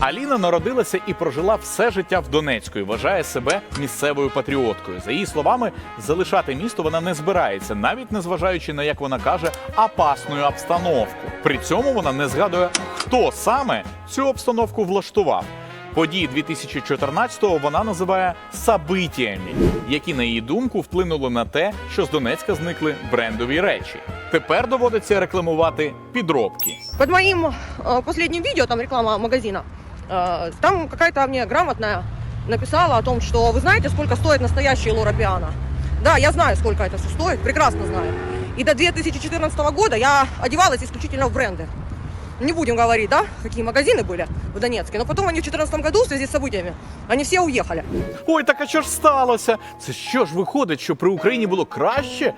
Аліна народилася і прожила все життя в Донецьку і вважає себе місцевою патріоткою. За її словами, залишати місто вона не збирається, навіть не зважаючи на як вона каже, опасну обстановку. При цьому вона не згадує, хто саме цю обстановку влаштував. Події 2014-го вона називає «сабитіями», які, на її думку, вплинули на те, що з Донецька зникли брендові речі. Тепер доводиться рекламувати підробки. Под моим э, последним видео, там реклама магазина, э, там какая-то мне грамотная написала о том, что вы знаете, сколько стоит настоящий Лора Пиано? Да, я знаю, сколько это все стоит, прекрасно знаю. И до 2014 года я одевалась исключительно в бренды. Не будем говорить, да, какие магазины были в Донецке, но потом они в 2014 году в связи с событиями, они все уехали. Ой, так а що ж сталося? Це що ж виходить, що при Україні було краще?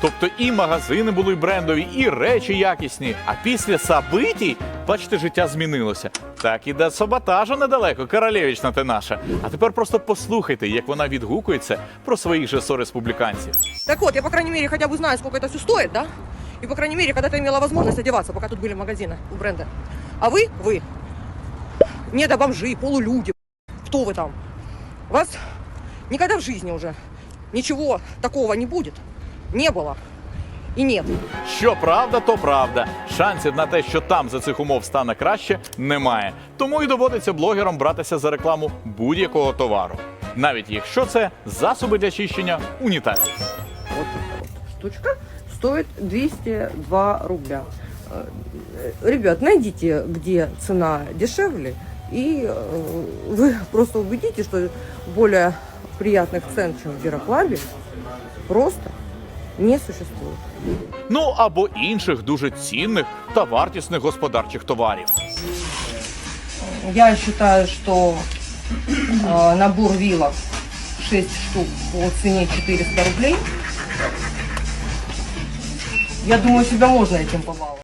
Тобто і магазини були брендові, і речі якісні. А після сабитій, бачите, життя змінилося. Так і до саботажу недалеко, королевична ти наша. А тепер просто послухайте, як вона відгукується про своїх же сореспубліканців. Так вот, я, по крайней мере, хотя бы знаю, сколько это все стоит, да? И, по крайней мере, когда-то имела возможность одеваться, пока тут были магазины у бренда. А вы, вы, не до бомжи, полулюди, кто вы там? У вас никогда в жизни уже ничего такого не будет. Не было. И нет. Що правда, то правда. Шансів на те, що там за цих умов стане краще, немає. Тому і доводиться блогерам братися за рекламу будь-якого товару, навіть якщо це засоби для чищення унітазів. Вот эта вот штучка стоит 202 рубля. Э, Ребят, найдите, где цена дешевле, и э, вы просто убедитесь, что более приятных цен, чем в Ярославле, просто не существует. Ну або інших дуже цінних та вартісних господарчих товарів. Я считаю, что э, набор вилок 6 штук по цене 400 рублей. Я думаю, себя можно этим побаловать.